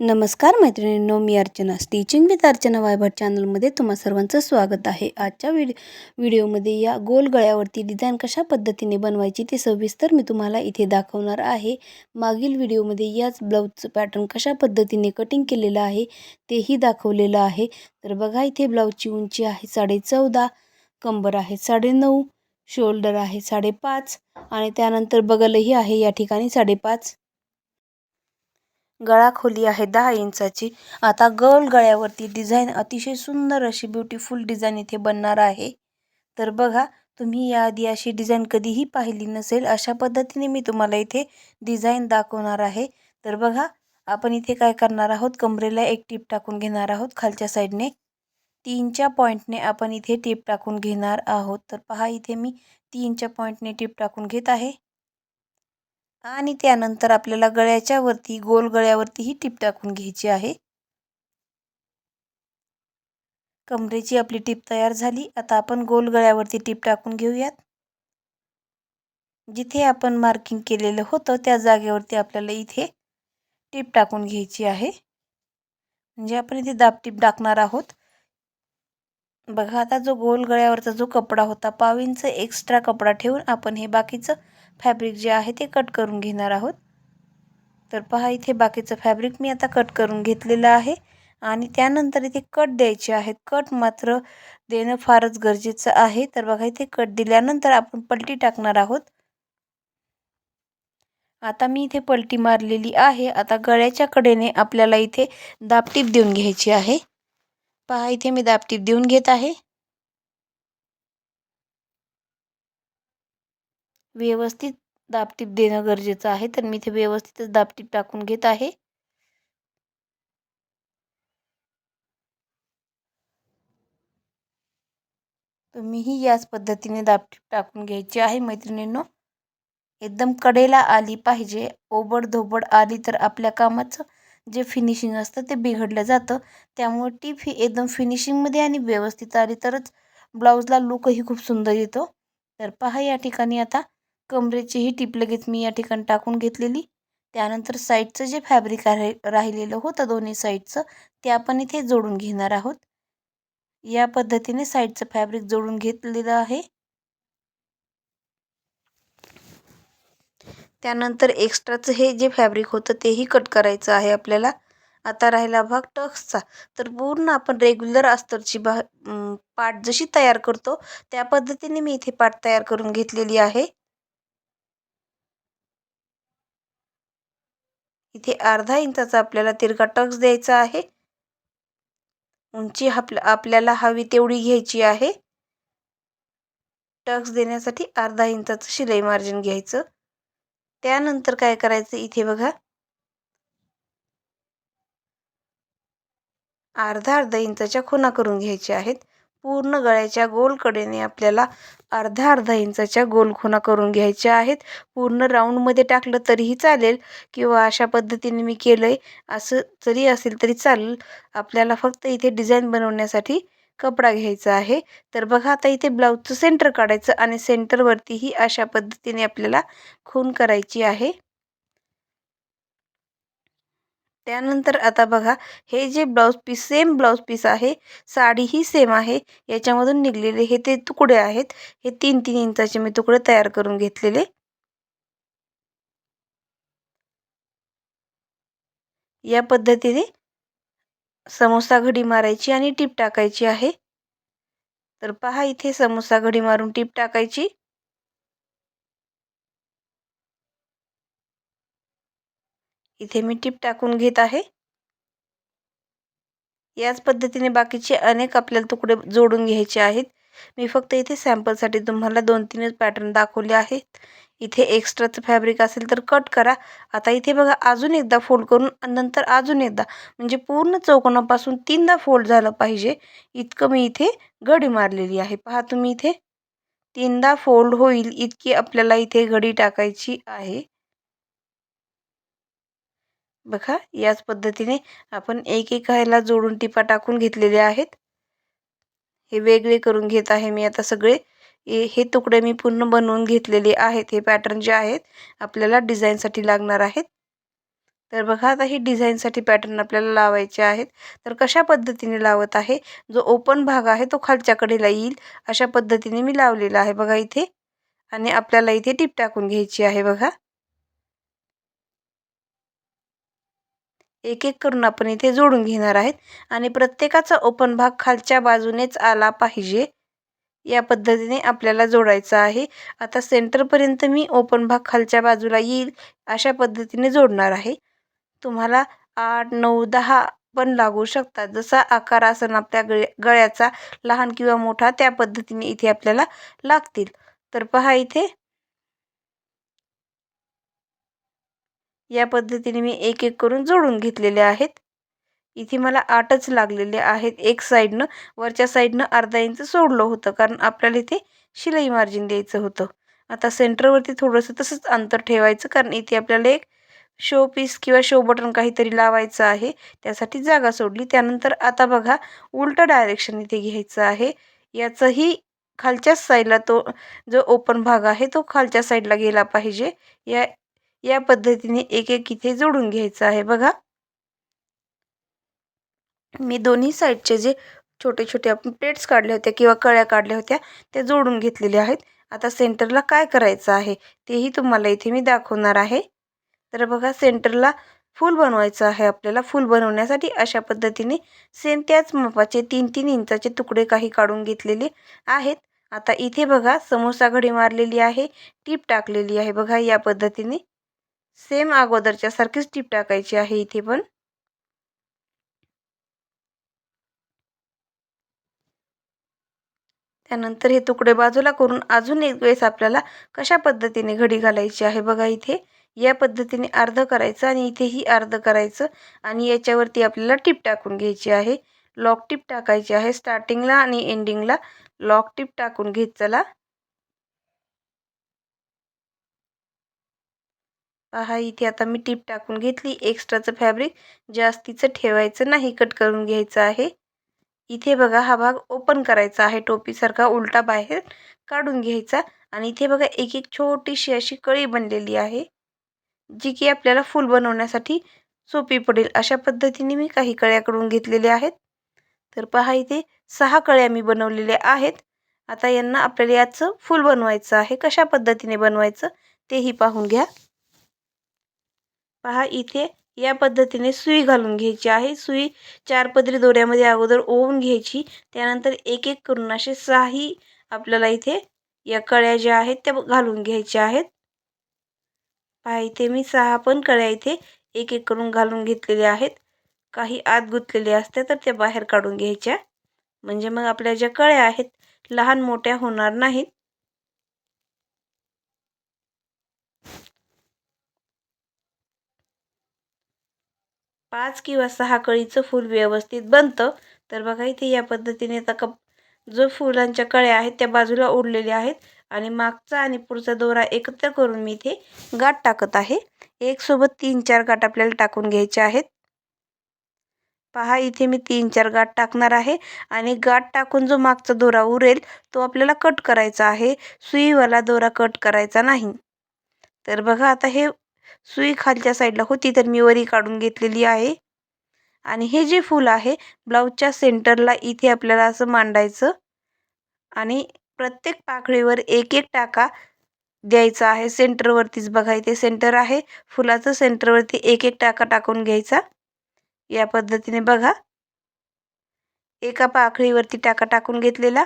नमस्कार मैत्रिणींनो मी अर्चना. स्टिचिंग विथ अर्चना वायभट चॅनलमध्ये तुम्हा सर्वांचं स्वागत आहे. आजच्या व्हिडि व्हिडिओमध्ये या गोल गळ्यावरती डिझाईन कशा पद्धतीने बनवायची ते सविस्तर मी तुम्हाला इथे दाखवणार आहे. मागील व्हिडिओमध्ये याच ब्लाऊजचं पॅटर्न कशा पद्धतीने कटिंग केलेलं आहे तेही दाखवलेलं आहे. तर बघा इथे ब्लाऊजची उंची आहे साडे चौदा कंबर आहे साडेनऊ शोल्डर आहे साडेपाच आणि त्यानंतर बगलही आहे या ठिकाणी साडेपाच. गळा खोली आहे दहा इंचाची. आता गोल गळ्यावरती डिझाईन अतिशय सुंदर अशी ब्युटिफुल डिझाईन इथे बनणार आहे. तर बघा तुम्ही याआधी अशी डिझाईन कधीही पाहिली नसेल अशा पद्धतीने मी तुम्हाला इथे डिझाईन दाखवणार आहे. तर बघा आपण इथे काय करणार आहोत? कमरेला एक टीप टाकून घेणार आहोत खालच्या साईडने. तीनच्या पॉईंटने आपण इथे टीप टाकून घेणार आहोत. तर पहा इथे मी तीनच्या पॉईंटने टीप टाकून घेत आहे. आणि त्यानंतर आपल्याला गळ्याच्या वरती गोल गळ्यावरती ही टीप टाकून घ्यायची आहे. कमरेची आपली टीप तयार झाली. आता आपण गोल गळ्यावरती टीप टाकून घेऊयात. जिथे आपण मार्किंग केलेलं होतं त्या जागेवरती आपल्याला इथे टीप टाकून घ्यायची आहे. म्हणजे आपण इथे दाब टीप टाकणार आहोत. बघा आता जो गोल गळ्यावरचा जो कपडा होता पावींचं एक्स्ट्रा कपडा ठेवून आपण हे बाकीचं फॅब्रिक जे आहे ते कट करून घेणार आहोत. तर पहा इथे बाकीचं फॅब्रिक मी आता कट करून घेतलेलं आहे. आणि त्यानंतर इथे कट द्यायचे आहेत. कट मात्र देणं फारच गरजेचं आहे. तर बघा इथे कट दिल्यानंतर आपण पलटी टाकणार आहोत. आता मी इथे पलटी मारलेली आहे. आता गळ्याच्या कडेने आपल्याला इथे दापटीप देऊन घ्यायची आहे. पहा इथे मी दापटीप देऊन घेत आहे. व्यवस्थित दाबटीप देणं गरजेचं आहे. तर मी इथे व्यवस्थितच दाबटीप टाकून घेत आहे. तुम्हीही याच पद्धतीने दाबटीप टाकून घ्यायची आहे मैत्रिणींनो. एकदम कडेला आली पाहिजे. ओबड धोबड आली तर आपल्या कामाचं जे फिनिशिंग असतं ते बिघडलं जातं. त्यामुळे टीप ही एकदम फिनिशिंगमध्ये आणि व्यवस्थित आली तरच ब्लाऊजला लुकही खूप सुंदर येतो. तर पहा या ठिकाणी आता कमरेचीही टीप लगेच मी या ठिकाणी टाकून घेतलेली. त्यानंतर साईडचं जे फॅब्रिक आहे राहिलेलं होतं दोन्ही साईडचं ते आपण इथे जोडून घेणार आहोत. या पद्धतीने साईडचं फॅब्रिक जोडून घेतलेलं आहे. त्यानंतर एक्स्ट्राचं हे जे फॅब्रिक होतं तेही कट करायचं आहे आपल्याला. आता राहिला भाग टक्सचा. तर पूर्ण आपण रेग्युलर अस्तरची भा पाट जशी तयार करतो त्या पद्धतीने मी इथे पाट तयार करून घेतलेली आहे. इथे अर्धा इंचाचा आपल्याला तिरका टक्स द्यायचा आहे. उंची आपल्या आपल्याला हवी तेवढी घ्यायची आहे. टक्स देण्यासाठी अर्धा इंचाचं शिलाई मार्जिन घ्यायचं. त्यानंतर काय करायचं इथे बघा. अर्धा अर्धा इंचाच्या खुणा करून घ्यायच्या आहेत. पूर्ण गळ्याच्या गोल कडेने आपल्याला अर्धा अर्धा इंचाच्या गोल खुणा करून घ्यायच्या आहेत. पूर्ण राऊंडमध्ये टाकलं तरीही चालेल किंवा अशा पद्धतीने मी केलं आहे असं जरी असेल तरी चालेल. आपल्याला फक्त इथे डिझाईन बनवण्यासाठी कपडा घ्यायचा आहे. तर बघा आता इथे ब्लाऊजचं सेंटर काढायचं आणि सेंटरवरतीही अशा पद्धतीने आपल्याला खून करायची आहे. त्यानंतर आता बघा हे जे blouse piece same blouse piece आहे साडीही सेम आहे याच्यामधून निघलेले हे ते तुकडे आहेत. हे तीन तीन इंचाचे मी तुकडे तयार करून घेतलेले. या पद्धतीने समोसा घडी मारायची आणि टीप टाकायची आहे. तर पहा इथे समोसा घडी मारून टीप टाकायची. इथे मी टीप टाकून घेत आहे. याच पद्धतीने बाकीचे अनेक आपल्याला तुकडे जोडून घ्यायचे आहेत. मी फक्त इथे सॅम्पलसाठी तुम्हाला दोन तीनच पॅटर्न दाखवले आहेत. इथे एक्स्ट्राचं फॅब्रिक असेल तर कट करा. आता इथे बघा अजून एकदा फोल्ड करून नंतर अजून एकदा. म्हणजे पूर्ण चौकोनापासून तीनदा फोल्ड झालं पाहिजे. इतकं मी इथे घडी मारलेली आहे. पहा तुम्ही इथे. तीनदा फोल्ड होईल इतकी आपल्याला इथे घडी टाकायची आहे. बघा याच पद्धतीने आपण एक एक ह्याला जोडून टिपा टाकून घेतलेले आहेत. हे वेगळे करून घेत आहे मी आता सगळे. हे तुकडे मी पूर्ण बनवून घेतलेले आहेत. हे पॅटर्न जे आहेत आपल्याला डिझाईनसाठी लागणार आहेत. तर बघा आता ही डिझाईनसाठी पॅटर्न आपल्याला लावायचे आहेत. तर कशा पद्धतीने लावत आहे? जो ओपन भाग आहे तो खालच्या कडेला येईल. अशा पद्धतीने मी लावलेला आहे बघा इथे. आणि आपल्याला इथे टीप टाकून घ्यायची आहे बघा. एक एक करून आपण इथे जोडून घेणार आहेत. आणि प्रत्येकाचा ओपन भाग खालच्या बाजूनेच आला पाहिजे. या पद्धतीने आपल्याला जोडायचं आहे. आता सेंटरपर्यंत मी ओपन भाग खालच्या बाजूला येईल अशा पद्धतीने जोडणार आहे. तुम्हाला आठ नऊ दहा पण लागू शकतात. जसा आकार असेल आपल्या गळ्या गळ्याचा लहान किंवा मोठा त्या पद्धतीने इथे आपल्याला लागतील. तर पहा इथे या पद्धतीने मी एक एक करून जोडून घेतलेले आहेत. इथे मला आठच लागलेले आहेत. एक साईडनं वरच्या साईडनं अर्धा इंच सोडलं होतं कारण आपल्याला इथे शिलाई मार्जिन द्यायचं होतं. आता सेंटरवरती थोडंसं तसंच अंतर ठेवायचं कारण इथे आपल्याला एक शो पीस किंवा शो बटन काहीतरी लावायचं आहे. त्यासाठी जागा सोडली. त्यानंतर आता बघा उलटं डायरेक्शन इथे घ्यायचं आहे. याचंही खालच्याच साईडला तो जो ओपन भाग आहे तो खालच्या साईडला गेला पाहिजे. या या पद्धतीने एक एक इथे जोडून घ्यायचं आहे बघा. मी दोन्ही साईडचे जे छोटे छोटे आपण प्लेट्स काढल्या होत्या किंवा कळ्या काढल्या होत्या त्या जोडून घेतलेल्या आहेत. आता सेंटरला काय करायचं आहे तेही तुम्हाला इथे मी दाखवणार आहे. तर बघा सेंटरला फूल बनवायचं आहे आपल्याला. फूल बनवण्यासाठी अशा पद्धतीने सेम त्याच मापाचे तीन तीन इंचाचे तुकडे काही काढून घेतलेले आहेत. आता इथे बघा समोसा घडी मारलेली आहे टीप टाकलेली आहे बघा या पद्धतीने. सेम अगोदरच्या सारखीच टीप टाकायची आहे इथे पण. त्यानंतर हे तुकडे बाजूला करून अजून एक वेळेस आपल्याला कशा पद्धतीने घडी घालायची आहे बघा इथे. या पद्धतीने अर्ध करायचं आणि इथेही अर्ध करायचं आणि याच्यावरती आपल्याला टीप टाकून घ्यायची आहे. लॉक टीप टाकायची आहे स्टार्टिंगला आणि एंडिंगला लॉक टीप टाकून घेत चला. पहा इथे आता मी टीप टाकून घेतली. एक्स्ट्राचं फॅब्रिक जास्तीचं ठेवायचं नाही कट करून घ्यायचं आहे. इथे बघा हा भाग ओपन करायचा आहे. टोपीसारखा उलटा बाहेर काढून घ्यायचा. आणि इथे बघा एक एक छोटीशी अशी कळी बनलेली आहे जी की आपल्याला फूल बनवण्यासाठी सोपी पडेल. अशा पद्धतीने मी काही कळ्या करून घेतलेल्या आहेत. तर पहा इथे सहा कळ्या मी बनवलेल्या आहेत. आता यांना आपल्याला याचं फूल बनवायचं आहे. कशा पद्धतीने बनवायचं तेही पाहून घ्या. पहा इथे या पद्धतीने सुई घालून घ्यायची आहे. सुई चार पदरी दोऱ्यामध्ये अगोदर ओवून घ्यायची. त्यानंतर एक एक करून असे सहाही आपल्याला इथे या कळ्या ज्या आहेत त्या घालून घ्यायच्या आहेत. पहा इथे मी सहा पण कळ्या इथे एक एक करून घालून घेतलेल्या आहेत. काही आत गुंतलेल्या असत्या तर त्या बाहेर काढून घ्यायच्या. म्हणजे मग आपल्या ज्या कळ्या आहेत लहान मोठ्या होणार नाहीत. पाच किंवा सहा कळीचं फूल व्यवस्थित बनतं. तर बघा इथे या पद्धतीने आता कप जो फुलांच्या कळ्या आहेत त्या बाजूला ओढलेल्या आहेत. आणि मागचा आणि पुढचा दोरा एकत्र करून मी इथे गाठ टाकत आहे. एकसोबत तीन चार गाठ आपल्याला टाकून घ्यायचे आहेत. पहा इथे मी तीन चार गाठ टाकणार आहे. आणि गाठ टाकून जो मागचा दोरा उरेल तो आपल्याला कट करायचा आहे. सुईवाला दोरा कट करायचा नाही. तर बघा आता हे सुई खालच्या साईडला होती तर मी वरी काढून घेतलेली आहे. आणि हे जे फूल आहे ब्लाऊजच्या सेंटरला इथे आपल्याला असं मांडायचं. आणि प्रत्येक पाकळीवर एक एक टाका द्यायचा आहे. सेंटरवरतीच बघा इथे सेंटर आहे. फुलाचं सेंटरवरती एक एक टाका टाकून घ्यायचा. या पद्धतीने बघा. एका पाकळीवरती टाका टाकून घेतलेला.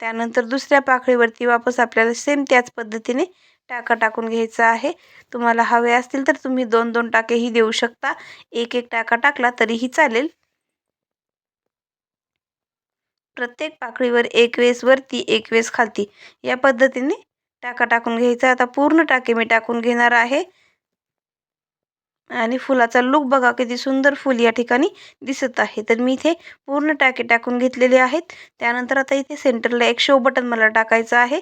त्यानंतर दुसऱ्या पाकळीवरती वापस आपल्याला सेम त्याच पद्धतीने टाका टाकून घ्यायचा आहे. तुम्हाला हवे असतील तर तुम्ही दोन दोन टाकेही देऊ शकता. एक एक टाका टाकला तरीही चालेल. प्रत्येक पाकळीवर एक वेस वरती एक वेस खालती. या पद्धतीने टाका टाकून घ्यायचा. आता पूर्ण टाके मी टाकून घेणार आहे. आणि फुलाचा लुक बघा किती सुंदर फुल या ठिकाणी दिसत आहे. तर मी इथे पूर्ण टाके टाकून घेतलेले आहेत. त्यानंतर आता इथे सेंटरला एक शो बटन मला टाकायचं आहे.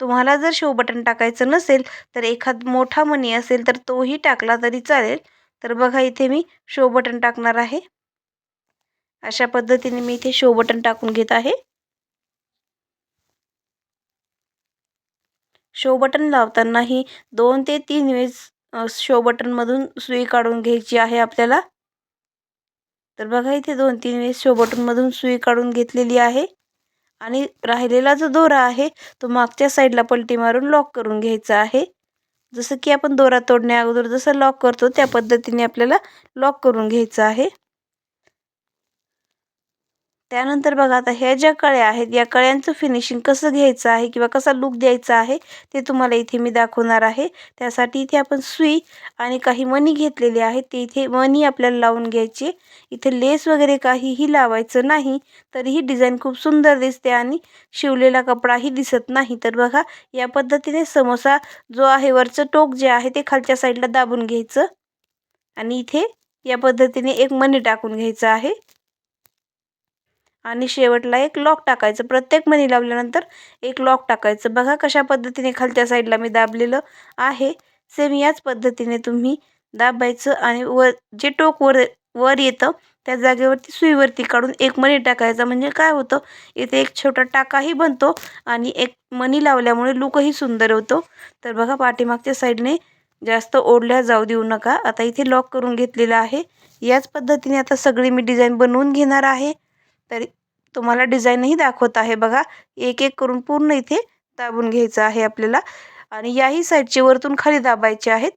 तुम्हाला जर शो बटन टाकायचं नसेल तर एखाद मोठा मनी असेल तर तोही टाकला तरी चालेल. तर बघा इथे मी शो बटन टाकणार आहे. अशा पद्धतीने मी इथे शो बटन टाकून घेत आहे. शो बटन लावतानाही दोन ते तीन वेळेस शो बटनमधून सुई काढून घ्यायची आहे आपल्याला. तर बघा इथे दोन तीन वेळेस शो बटनमधून सुई काढून घेतलेली आहे. आणि राहिलेला जो दोरा आहे तो मागच्या साईडला पलटी मारून लॉक करून घ्यायचा आहे. जसं की आपण दोरा तोडण्या अगोदर जसं लॉक करतो त्या पद्धतीने आपल्याला लॉक करून घ्यायचं आहे. त्यानंतर बघा आता ह्या ज्या कळ्या आहेत या कळ्यांचं फिनिशिंग कसं घ्यायचं आहे किंवा कसा लुक द्यायचा आहे ते तुम्हाला इथे मी दाखवणार आहे. त्यासाठी इथे आपण सुई आणि काही मणी घेतलेले आहेत ते इथे मणी आपल्याला लावून घ्यायचे. इथे लेस वगैरे काहीही लावायचं नाही तरीही डिझाईन खूप सुंदर दिसते आणि शिवलेला कपडाही दिसत नाही. तर बघा या पद्धतीने समोसा जो आहे वरचं टोक जे आहे ते खालच्या साईडला दाबून घ्यायचं. आणि इथे या पद्धतीने एक मणी टाकून घ्यायचं आहे. आणि शेवटला एक लॉक टाकायचं. प्रत्येक मणी लावल्यानंतर एक लॉक टाकायचं. बघा कशा पद्धतीने खालच्या साईडला मी दाबलेलं आहे. सेम याच पद्धतीने तुम्ही दाबायचं आणि वर जे टोक वर वर येतं त्या जागेवरती सुईवरती काढून एक मणी टाकायचा. म्हणजे काय होतं इथे एक छोटा टाकाही बनतो आणि एक मणी लावल्यामुळे लुकही सुंदर होतो. तर बघा पाठीमागच्या साईडने जास्त ओढल्या जाऊ देऊ नका. आता इथे लॉक करून घेतलेलं आहे. याच पद्धतीने आता सगळी मी डिझाईन बनवून घेणार आहे. तरी तुम्हाला डिझाईनही दाखवत आहे बघा. एक एक करून पूर्ण इथे दाबून घ्यायचं आहे आपल्याला. आणि याही साईडचे वरतून खाली दाबायचे आहेत.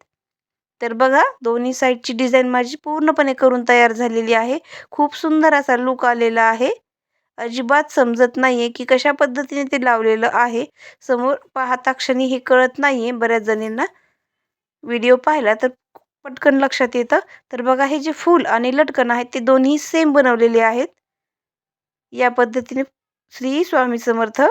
तर बघा दोन्ही साईडची डिझाईन माझी पूर्णपणे करून तयार झालेली आहे. खूप सुंदर असा लुक आलेला आहे. अजिबात समजत नाही आहे की कशा पद्धतीने ते लावलेलं आहे. समोर पाहता क्षणी हे कळत नाही आहे बऱ्याच जणींना. व्हिडिओ पाहिला तर पटकन लक्षात येतं. तर बघा हे जे फूल आणि लटकन आहेत ते दोन्ही सेम बनवलेले आहेत. या पद्धतीने श्री स्वामी समर्थ